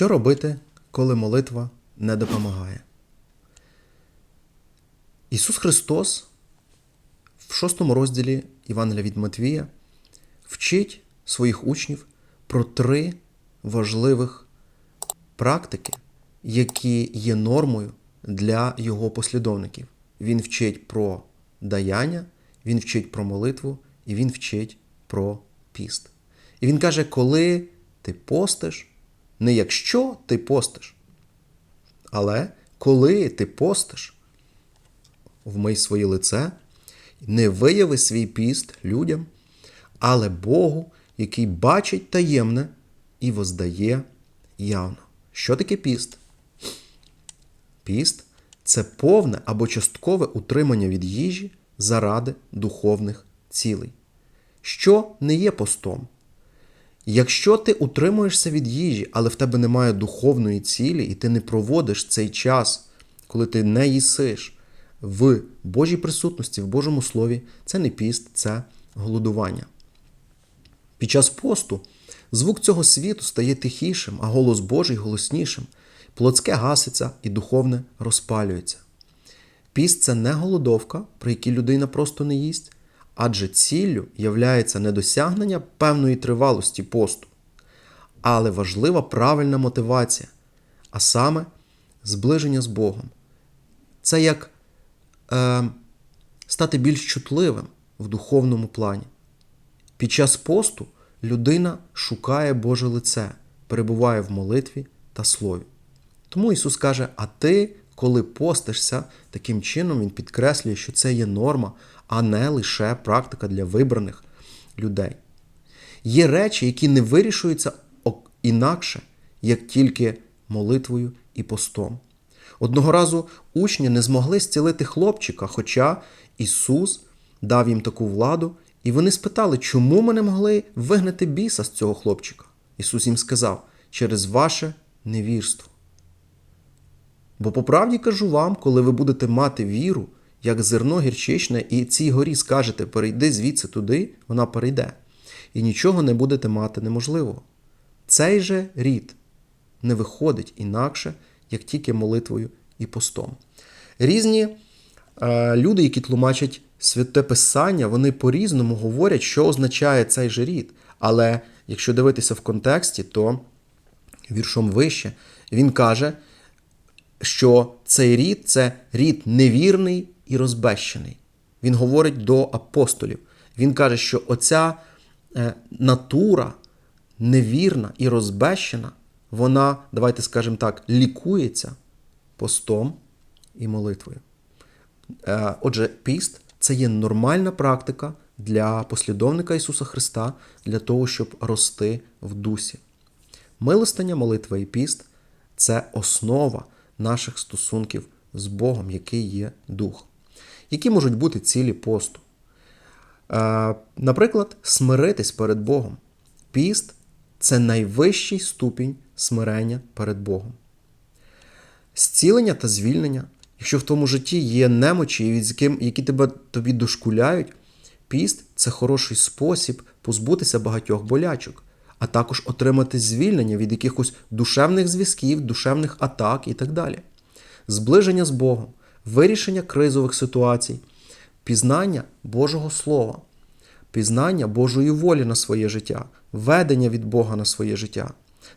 Що робити, коли молитва не допомагає? Ісус Христос в шостому розділі Євангелія від Матвія вчить своїх учнів про три важливих практики, які є нормою для його послідовників. Він вчить про даяння, він вчить про молитву і він вчить про піст. І він каже, коли ти постиш, не якщо ти постиш, але коли ти постиш, вмий своє лице, не вияви свій піст людям, але Богу, який бачить таємне і воздає явно. Що таке піст? Піст це повне або часткове утримання від їжі заради духовних цілей, що не є постом. Якщо ти утримуєшся від їжі, але в тебе немає духовної цілі, і ти не проводиш цей час, коли ти не їсиш в Божій присутності, в Божому Слові, це не піст, це голодування. Під час посту звук цього світу стає тихішим, а голос Божий голоснішим, плотське гаситься і духовне розпалюється. Піст це не голодовка, при якій людина просто не їсть, адже ціллю являється не досягнення певної тривалості посту, але важлива правильна мотивація, а саме зближення з Богом. Це як е, стати більш чутливим в духовному плані. Під час посту людина шукає Боже лице, перебуває в молитві та слові. Тому Ісус каже: А ти, коли постишся, таким чином Він підкреслює, що це є норма, а не лише практика для вибраних людей. Є речі, які не вирішуються інакше, як тільки молитвою і постом. Одного разу учні не змогли зцілити хлопчика, хоча Ісус дав їм таку владу, і вони спитали, чому ми не могли вигнати біса з цього хлопчика. Ісус їм сказав, через ваше невірство. Бо по правді кажу вам, коли ви будете мати віру, як зерно гірчичне, і цій горі скажете, перейди звідси туди, вона перейде, і нічого не будете мати неможливого. Цей же рід не виходить інакше, як тільки молитвою і постом. Різні е, люди, які тлумачать святе Писання, вони по-різному говорять, що означає цей же рід. Але якщо дивитися в контексті, то віршом вище він каже, що цей рід це рід невірний і розбещений. Він говорить до апостолів. Він каже, що оця е, натура невірна і розбещена, вона, давайте скажемо так, лікується постом і молитвою. Е, отже, піст це є нормальна практика для послідовника Ісуса Христа для того, щоб рости в дусі. Милостання, молитва і піст це основа наших стосунків з Богом, який є дух. Які можуть бути цілі посту? Е, наприклад, смиритись перед Богом. Піст це найвищий ступінь смирення перед Богом. Зцілення та звільнення. Якщо в тому житті є немочі, які тебе тобі дошкуляють, піст це хороший спосіб позбутися багатьох болячок, а також отримати звільнення від якихось душевних зв'язків, душевних атак і так далі. Зближення з Богом, вирішення кризових ситуацій, пізнання Божого Слова, пізнання Божої волі на своє життя, ведення від Бога на своє життя.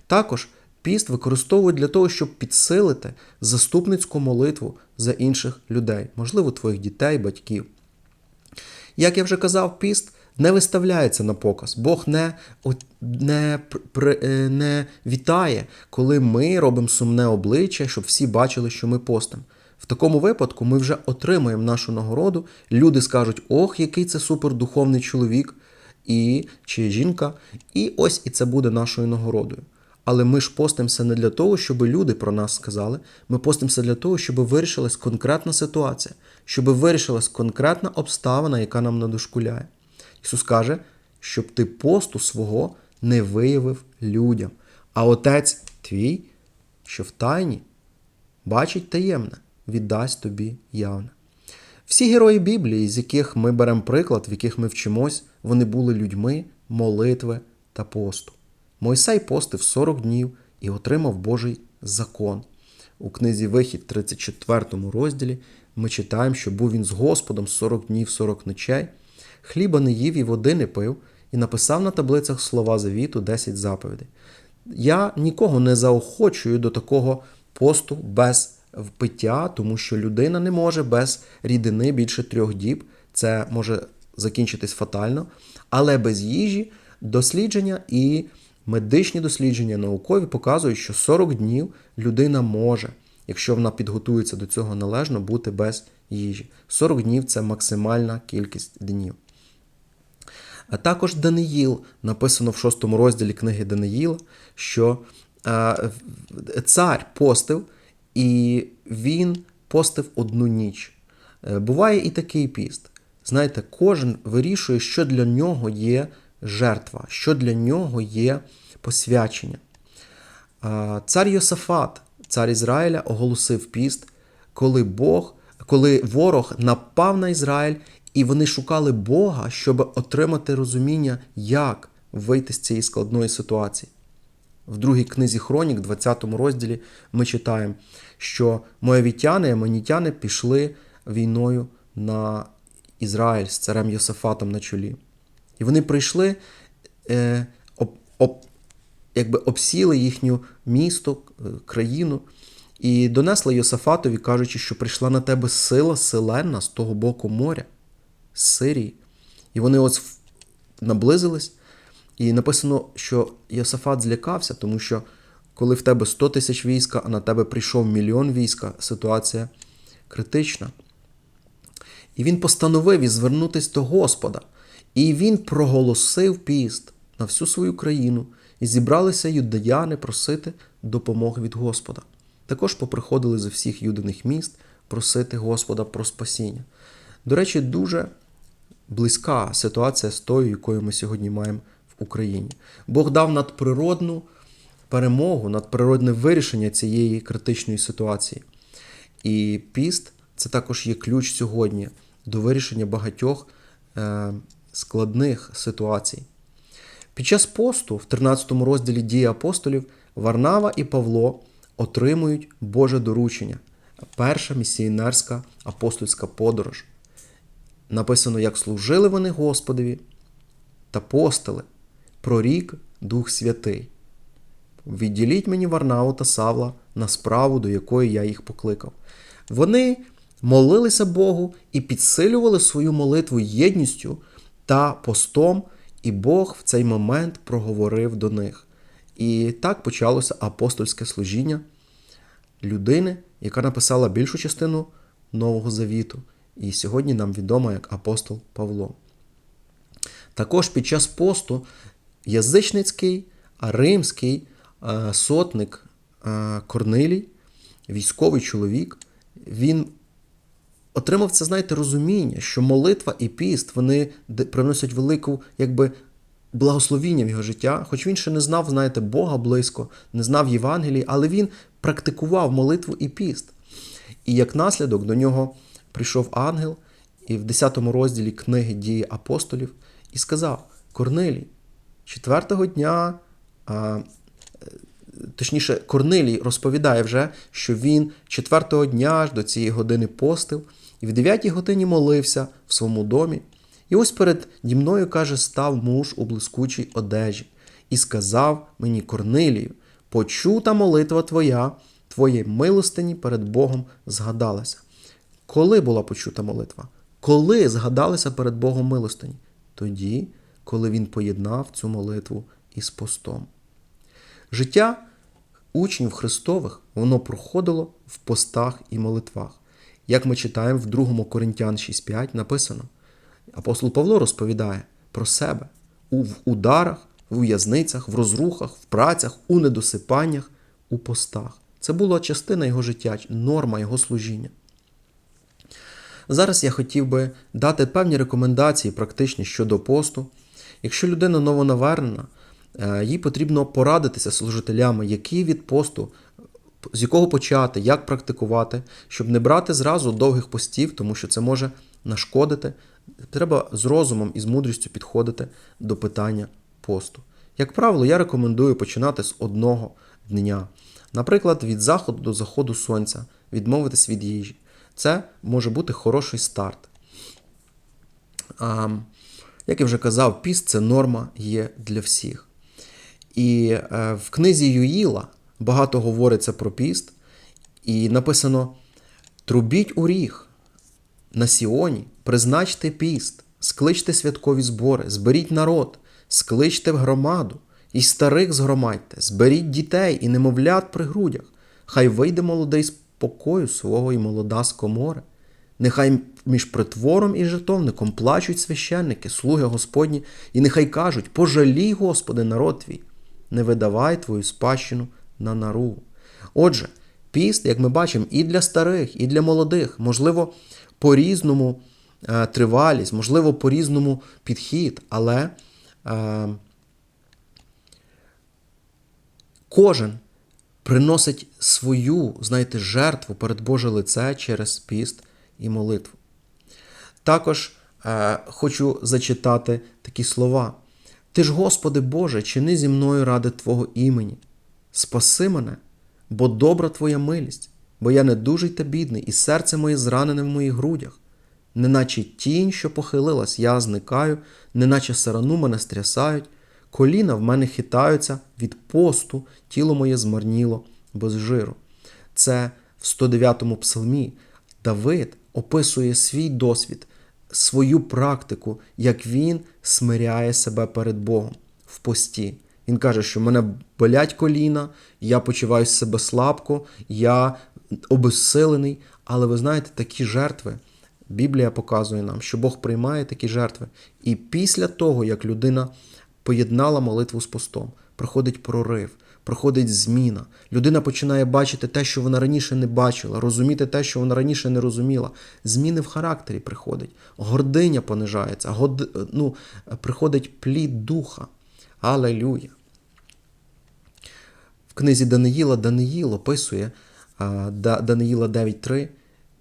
Також піст використовують для того, щоб підсилити заступницьку молитву за інших людей, можливо, твоїх дітей, батьків. Як я вже казав, піст не виставляється на показ. Бог не не, не вітає, коли ми робимо сумне обличчя, щоб всі бачили, що ми постимо. В такому випадку ми вже отримаємо нашу нагороду. Люди скажуть, ох, який це супердуховний чоловік і чи жінка, і ось і це буде нашою нагородою. Але ми ж постимося не для того, щоб люди про нас сказали. Ми постимося для того, щоб вирішилась конкретна ситуація, щоб вирішилась конкретна обставина, яка нам надошкуляє. Ісус каже, щоб ти посту свого не виявив людям. А Отець твій, що в тайні, бачить таємне, віддасть тобі явне. Всі герої Біблії, з яких ми беремо приклад, в яких ми вчимось, вони були людьми молитви та посту. Мойсей постив 40 днів і отримав Божий закон. У книзі Вихід, 34 розділі, ми читаємо, що був він з Господом 40 днів, 40 ночей, хліба не їв і води не пив, і написав на таблицях слова завіту 10 заповідей. Я нікого не заохочую до такого посту без впиття, тому що людина не може без рідини більше трьох діб. Це може закінчитись фатально, але без їжі дослідження і медичні дослідження наукові показують, що 40 днів людина може, якщо вона підготується до цього належно, бути без їжі. 40 днів це максимальна кількість днів. А також Даниїл написано в шостому розділі книги Даниїла, що е, цар постив, і він постив одну ніч. Е, Буває і такий піст. Знаєте, кожен вирішує, що для нього є жертва, що для нього є посвячення. Цар Йосафат, цар Ізраїля, оголосив піст, коли Бог, коли ворог напав на Ізраїль, і вони шукали Бога, щоб отримати розуміння, як вийти з цієї складної ситуації. В другій книзі Хронік, 20 розділі, ми читаємо, що моявітяни і амонітяни пішли війною на Ізраїль з царем Йосафатом на чолі. І вони прийшли, е, об, об, якби обсіли їхню місто, країну, і донесли Йосафатові, кажучи, що прийшла на тебе сила селена з того боку моря, з Сирії. І вони ось наблизились, і написано, що Йосафат злякався, тому що коли в тебе 100 тисяч війська, а на тебе прийшов мільйон війська, ситуація критична. І він постановив і звернутися до Господа. І він проголосив піст на всю свою країну, і зібралися юдеяни просити допомоги від Господа. Також поприходили з всіх юдиних міст просити Господа про спасіння. До речі, дуже близька ситуація з тою, якою ми сьогодні маємо Україні. Бог дав надприродну перемогу, надприродне вирішення цієї критичної ситуації. І піст це також є ключ сьогодні до вирішення багатьох е, складних ситуацій. Під час посту, в 13 розділі дії апостолів, Варнава і Павло отримують Боже доручення. Перша місіонерська апостольська подорож. Написано, як служили вони Господові та постили, прорік Дух Святий. Відділіть мені Варнаву та Савла на справу, до якої я їх покликав. Вони молилися Богу і підсилювали свою молитву єдністю та постом, і Бог в цей момент проговорив до них. І так почалося апостольське служіння людини, яка написала більшу частину Нового Завіту, і сьогодні нам відома як апостол Павло. Також під час посту язичницький, а римський сотник Корнилій, військовий чоловік, він отримав це, знаєте, розуміння, що молитва і піст вони приносять велику, якби. Благословіння в його життя, хоч він ще не знав, знаєте, Бога близько, не знав Євангелії, але він практикував молитву і піст. І як наслідок до нього прийшов ангел, і в 10 розділі книги дії апостолів, і сказав: Корнилій, четвертого дня, а, е, точніше, Корнилій розповідає вже, що він четвертого дня аж до цієї години постив, і в 9 годині молився в своєму домі. І ось перед мною, каже, став муж у блискучій одежі, і сказав мені, Корнилію, почута молитва твоя, твоє милостині перед Богом згадалася. Коли була почута молитва? Коли згадалися перед Богом милостині? Тоді, коли він поєднав цю молитву із постом. Життя учнів Христових воно проходило в постах і молитвах. Як ми читаємо в 2 Коринтян 6.5 написано, апостол Павло розповідає про себе у в ударах, в в'язницях, в розрухах, в працях, у недосипаннях, у постах. Це була частина його життя, норма його служіння. Зараз я хотів би дати певні рекомендації практичні щодо посту. Якщо людина новонавернена, е, їй потрібно порадитися з служителями, який від посту, з якого почати, як практикувати, щоб не брати зразу довгих постів, тому що це може нашкодити. Треба з розумом і з мудрістю підходити до питання посту. Як правило, я рекомендую починати з одного дня. Наприклад, від заходу до заходу сонця, відмовитись від їжі. Це може бути хороший старт. Як я вже казав, піст це норма є для всіх. І е, в книзі Юїла багато говориться про піст, і написано: Трубіть у ріг на Сіоні, призначте піст, скличте святкові збори, зберіть народ, скличте в громаду, і старих згромадьте, зберіть дітей і немовлят при грудях. Хай вийде молодий з покою свого і молода з комори. Нехай між притвором і жертовником плачуть священники, слуги Господні, і нехай кажуть: пожалій, Господи, народ твій, не видавай твою спадщину на наругу. Отже, піст, як ми бачимо, і для старих, і для молодих, можливо, по-різному е, тривалість, можливо, по-різному підхід, але е, кожен приносить свою, знаєте, жертву перед Боже лице через піст і молитву. Також е, хочу зачитати такі слова. Ти ж, Господи Боже, чини зі мною ради Твого імені. Спаси мене, бо добра Твоя милість, бо я не дужий та бідний, і серце моє зранене в моїх грудях. Неначе тінь, що похилилась, я зникаю, неначе сарану мене стрясають, коліна в мене хитаються від посту, тіло моє змарніло без жиру. Це в 109-му псалмі Давид описує свій досвід, свою практику, як він смиряє себе перед Богом в пості. Він каже, що мене болять коліна, я почуваю себе слабко, я обезсилений. Але ви знаєте, такі жертви. Біблія показує нам, що Бог приймає такі жертви. І після того, як людина поєднала молитву з постом, проходить прорив, проходить зміна. Людина починає бачити те, що вона раніше не бачила, розуміти те, що вона раніше не розуміла. Зміни в характері приходять, гординя понижається, год... ну, приходить плід духа. Алелюя. В книзі Даниїла Даниїл описує Даниїла 9.3,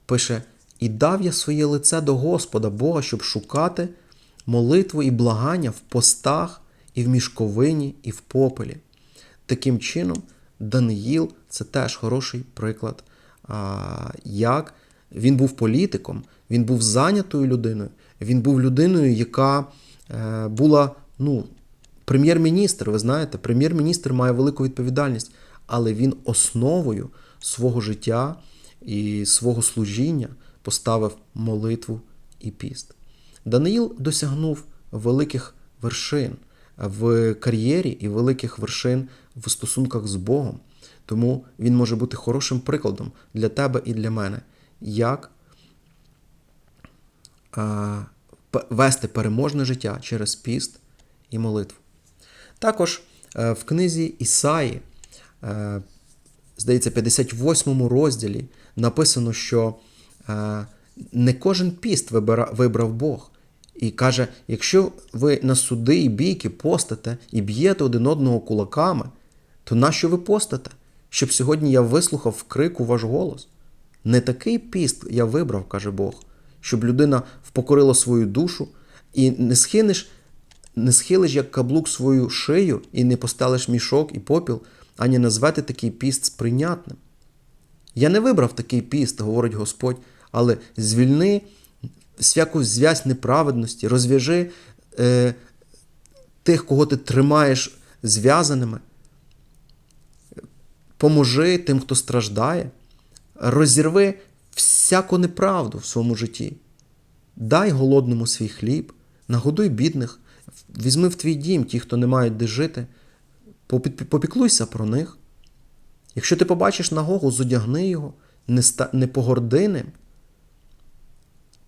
пише: І дав я своє лице до Господа Бога, щоб шукати молитву і благання в постах, і в мішковині, і в попелі. Таким чином, Даниїл це теж хороший приклад, як він був політиком, він був зайнятою людиною, він був людиною, яка е, була ну, прем'єр-міністр. Ви знаєте, прем'єр-міністр має велику відповідальність, але він основою свого життя і свого служіння поставив молитву і піст. Даниїл досягнув великих вершин в кар'єрі і великих вершин в стосунках з Богом. Тому він може бути хорошим прикладом для тебе і для мене, як а, вести переможне життя через піст і молитву. Також а, в книзі Ісаї, а, здається, 58 розділі написано, що не кожен піст вибрав Бог. І каже: якщо ви на суди і бійки постите і б'єте один одного кулаками, то нащо ви постите? Щоб сьогодні я вислухав в крику ваш голос? Не такий піст я вибрав, каже Бог, щоб людина впокорила свою душу і не схинеш, не схилиш, як каблук свою шию, і не постелиш мішок і попіл, ані назвете такий піст сприйнятним. Я не вибрав такий піст, говорить Господь, але звільни всяку зв'язь неправедності, розв'яжи е, тих, кого ти тримаєш зв'язаними. Поможи тим, хто страждає, розірви всяку неправду в своєму житті. Дай голодному свій хліб, нагодуй бідних, візьми в твій дім ті, хто не мають де жити, попіклуйся про них. Якщо ти побачиш нагогу, зодягни його, не погорди ним.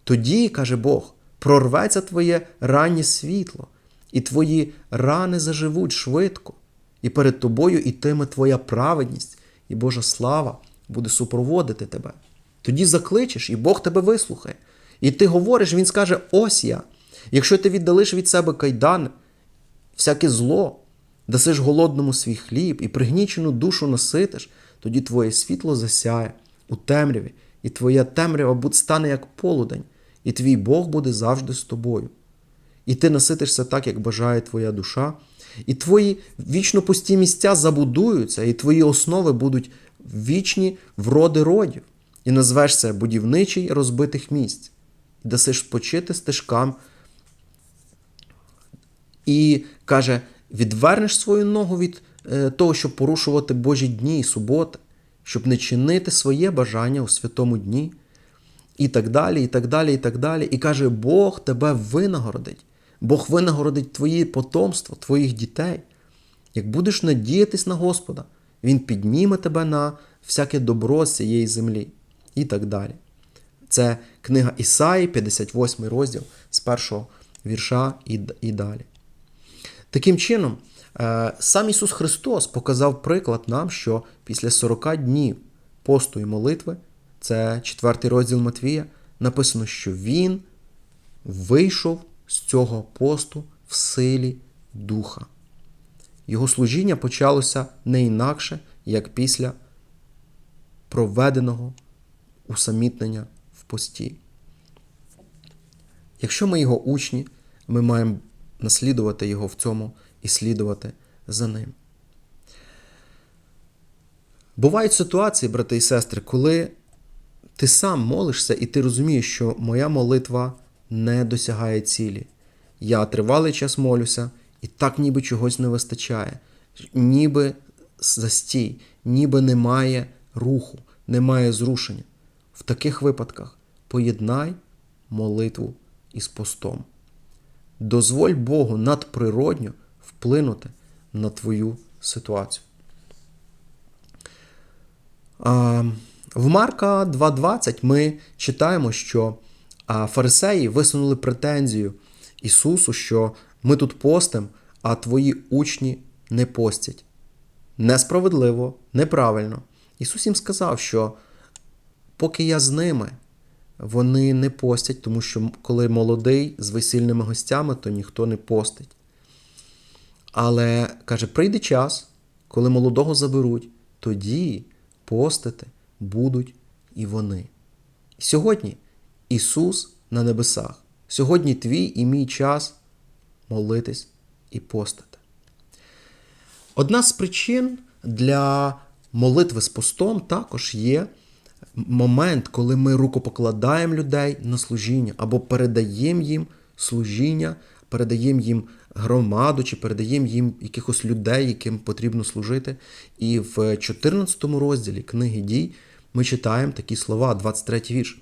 Тоді, каже Бог, прорветься твоє раннє світло, і твої рани заживуть швидко, і перед тобою ітиме твоя праведність, і Божа слава буде супроводити тебе. Тоді закличеш, і Бог тебе вислухає. І ти говориш, Він скаже: ось я. Якщо ти віддалиш від себе кайдан, всяке зло, дасиш голодному свій хліб і пригнічену душу наситиш, тоді твоє світло засяє у темряві, і твоя темрява стане як полудень і твій Бог буде завжди з тобою. І ти наситишся так, як бажає твоя душа, І твої вічно пусті місця забудуються, і твої основи будуть вічні вроди родів. І назвешся будівничий розбитих місць, і дасиш спочити стежкам. І каже: відвернеш свою ногу від е, того, щоб порушувати Божі дні і суботи, щоб не чинити своє бажання у святому дні, і так далі, і так далі, і так далі. І каже, Бог тебе винагородить. Бог винагородить твої потомство, твоїх дітей. Як будеш надіятись на Господа, Він підніме тебе на всяке добро з цієї землі. І так далі. Це книга Ісаї, 58 розділ з першого вірша і, і далі. Таким чином, е, сам Ісус Христос показав приклад нам, що після 40 днів посту і молитви, це четвертий розділ Матвія, написано, що Він вийшов з цього посту в силі Духа. Його служіння почалося не інакше, як після проведеного усамітнення в пості. Якщо ми його учні, ми маємо наслідувати його в цьому і слідувати за ним. Бувають ситуації, брати і сестри, коли ти сам молишся і ти розумієш, що моя молитва не досягає цілі. Я тривалий час молюся, і так ніби чогось не вистачає, ніби застій, ніби немає руху, немає зрушення. В таких випадках поєднай молитву із постом. Дозволь Богу надприродньо вплинути на твою ситуацію. А, В Марка 2.20 ми читаємо, що фарисеї висунули претензію Ісусу, що ми тут постимо, а твої учні не постять. Несправедливо, неправильно. Ісус їм сказав, що поки я з ними, вони не постять, тому що коли молодий з весільними гостями, то ніхто не постить. Але каже, прийде час, коли молодого заберуть, тоді постити будуть і вони. Сьогодні Ісус на небесах. Сьогодні твій і мій час молитись і постити. Одна з причин для молитви з постом також є момент, коли ми рукопокладаємо людей на служіння або передаємо їм служіння, передаємо їм громаду чи передаємо їм якихось людей, яким потрібно служити. І в 14 розділі книги дій ми читаємо такі слова, 23 вірш.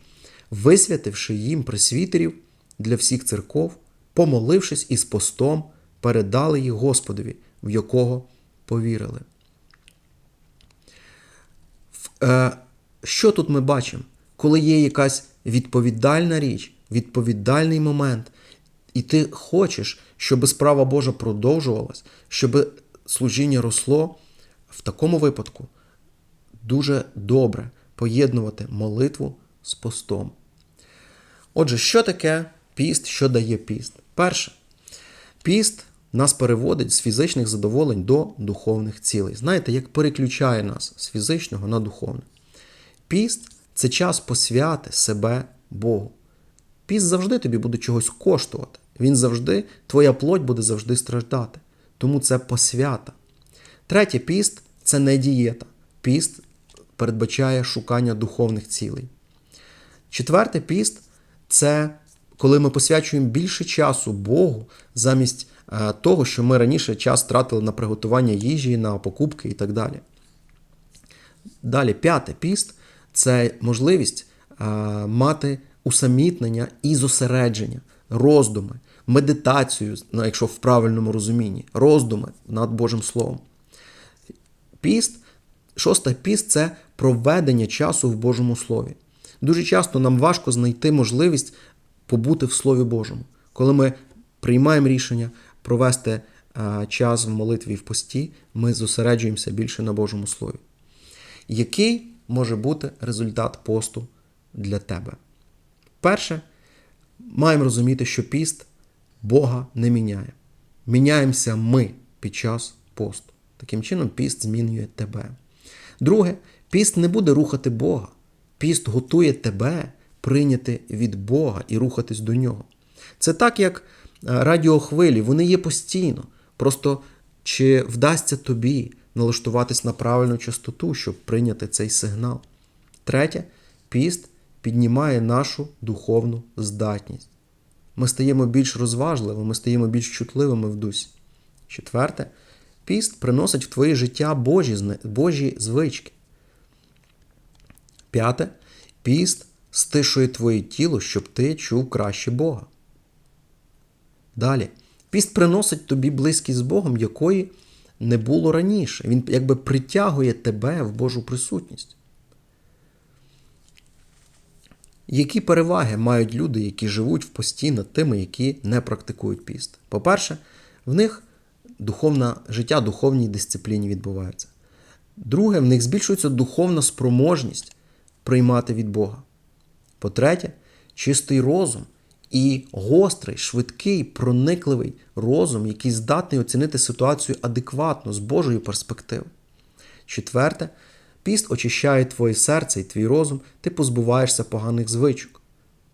Висвятивши їм присвітерів для всіх церков, помолившись із постом, передали їх Господові, в якого повірили. Е, що тут ми бачимо? Коли є якась відповідальна річ, відповідальний момент, і ти хочеш, щоб справа Божа продовжувалась, щоб служіння росло, в такому випадку дуже добре поєднувати молитву з постом. Отже, що таке піст, що дає піст? Перше, піст нас переводить з фізичних задоволень до духовних цілей. Знаєте, як переключає нас з фізичного на духовне. Піст це час посвяти себе Богу. Піст завжди тобі буде чогось коштувати. Він завжди, твоя плоть буде завжди страждати. Тому це посвята. Третє піст це не дієта. Піст передбачає шукання духовних цілей. Четверте піст це коли ми посвячуємо більше часу Богу замість е, того, що ми раніше час тратили на приготування їжі, на покупки і так далі. Далі, п'яте піст це можливість е, мати усамітнення і зосередження, роздуми, медитацію, ну, якщо в правильному розумінні, роздуми над Божим Словом. Піст, шоста піст це проведення часу в Божому Слові. Дуже часто нам важко знайти можливість побути в Слові Божому, коли ми приймаємо рішення провести час в молитві і в пості, ми зосереджуємося більше на Божому Слові. Який може бути результат посту для тебе? Перше, маємо розуміти, що піст Бога не міняє. Міняємося ми під час посту. Таким чином, піст змінює тебе. Друге, піст не буде рухати Бога. Піст готує тебе прийняти від Бога і рухатись до нього. Це так, як радіохвилі, вони є постійно. Просто Чи вдасться тобі налаштуватись на правильну частоту, щоб прийняти цей сигнал? Третє, піст піднімає нашу духовну здатність. Ми стаємо більш розважливими, ми стаємо більш чутливими в дусі. Четверте, піст приносить в твоє життя Божі, Божі звички. П'яте, піст стишує твоє тіло, щоб ти чув краще Бога. Далі, піст приносить тобі близькість з Богом, якої не було раніше. Він якби притягує тебе в Божу присутність. Які переваги мають люди, які живуть в пості над тими, які не практикують піст? По-перше, в них духовне життя, духовній дисципліні відбувається. Друге, в них збільшується духовна спроможність приймати від Бога. По-третє, чистий розум і гострий, швидкий, проникливий розум, який здатний оцінити ситуацію адекватно з Божої перспективи. Четверте, піст очищає твоє серце і твій розум, ти позбуваєшся поганих звичок.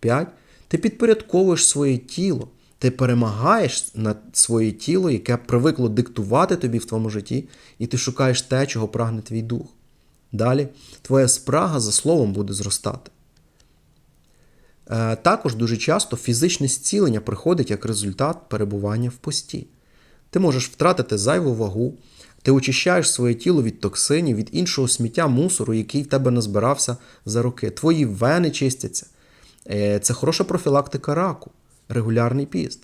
П'ять. Ти підпорядковуєш своє тіло, ти перемагаєш над своє тіло, яке привикло диктувати тобі в твоєму житті, і ти шукаєш те, чого прагне твій дух. Далі твоя спрага за словом буде зростати. Е, Також дуже часто фізичне зцілення приходить як результат перебування в пості. Ти можеш втратити зайву вагу, ти очищаєш своє тіло від токсинів, від іншого сміття мусору, який в тебе назбирався за роки. Твої вени чистяться. Е, Це хороша профілактика раку, регулярний піст.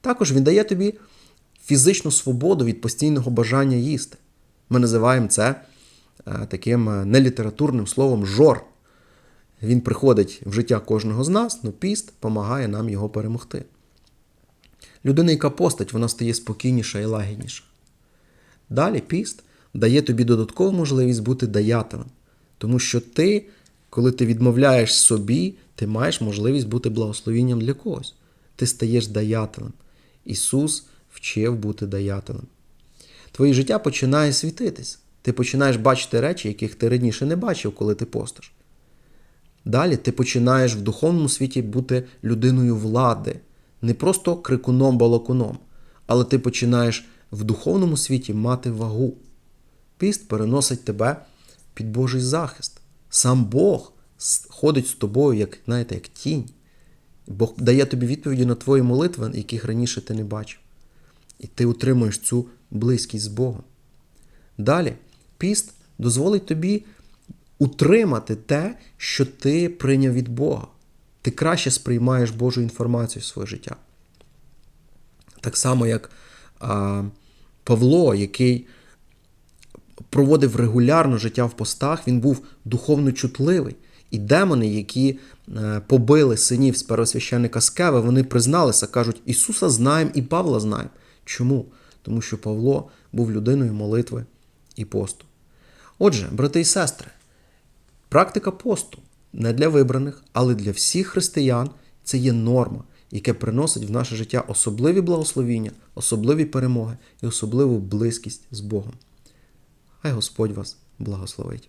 Також він дає тобі фізичну свободу від постійного бажання їсти. Ми називаємо це таким е, нелітературним словом жор. Він приходить в життя кожного з нас, але піст допомагає нам його перемогти. Людина, яка постать, вона стає спокійніша і лагідніша. Далі піст дає тобі додаткову можливість бути даятелем, тому що ти, коли ти відмовляєш собі, ти маєш можливість бути благословінням для когось. Ти стаєш даятелем. Ісус вчив бути даятелем. Твоє життя починає світитись. Ти починаєш бачити речі, яких ти раніше не бачив, коли ти постиш. Далі ти починаєш в духовному світі бути людиною влади, не просто крикуном-балакуном, але ти починаєш в духовному світі мати вагу. Піст переносить тебе під Божий захист. Сам Бог ходить з тобою, як, знаєте, як тінь. Бог дає тобі відповіді на твої молитви, яких раніше ти не бачив. І ти утримуєш цю близькість з Богом. Далі, піст дозволить тобі утримати те, що ти прийняв від Бога. Ти краще сприймаєш Божу інформацію в своє життя. Так само, як а, Павло, який проводив регулярно життя в постах, він був духовно чутливий. І демони, які е, побили синів з первосвященника Скеви, вони призналися, кажуть, Ісуса знаємо і Павла знаємо. Чому? Тому що Павло був людиною молитви і посту. Отже, брати і сестри, практика посту не для вибраних, але для всіх християн це є норма, яка приносить в наше життя особливі благословіння, особливі перемоги і особливу близькість з Богом. Хай Господь вас благословить.